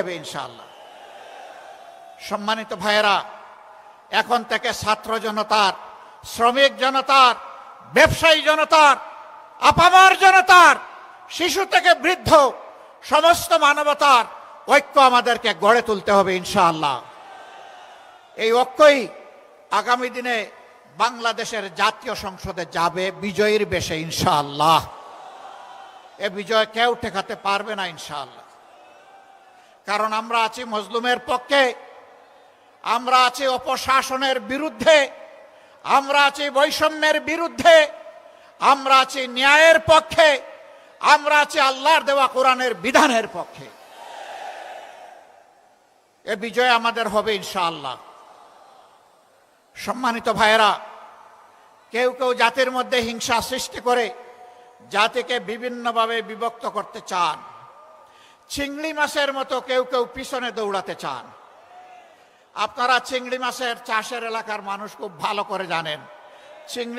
হবে ইনশাআল্লাহ। সম্মানিত ভাইয়েরা, এখন থেকে ছাত্র জনতার, শ্রমিক জনতার, ব্যবসায়ী জনতার, আপামার জনতার, শিশু থেকে বৃদ্ধ, সমস্ত মানবতার ঐক্য আমাদেরকে গড়ে তুলতে হবে ইনশাআল্লাহ। এই ঐক্যই আগামী দিনে বাংলাদেশের জাতীয় সংসদে যাবে বিজয়ীর বেশে ইনশাআল্লাহ। এ বিজয় কেউ ঠেকাতে পারবে না ইনশাআল্লাহ। কারণ আমরা আছি মজলুমের পক্ষে, আমরা আছি অপশাসনের বিরুদ্ধে, আমরা আছি বৈষম্যের বিরুদ্ধে, আমরা আছি ন্যায়ের পক্ষে, আমরা আছি আল্লাহর দেওয়া কোরআনের বিধানের পক্ষে। এ বিজয় আমাদের হবে ইনশাআল্লাহ। সম্মানিত ভাইয়েরা, কেউ কেউ জাতির মধ্যে হিংসা সৃষ্টি করে জাতিকে বিভিন্নভাবে বিভক্ত করতে চান। চিংড়ি মাছের মতো কেউ কেউ পিছনে দৌড়াতে চান। আপনারা চিংড়ি মাছের চাষের এলাকার মানুষ খুব ভালো করে জানেন। চিংড়ি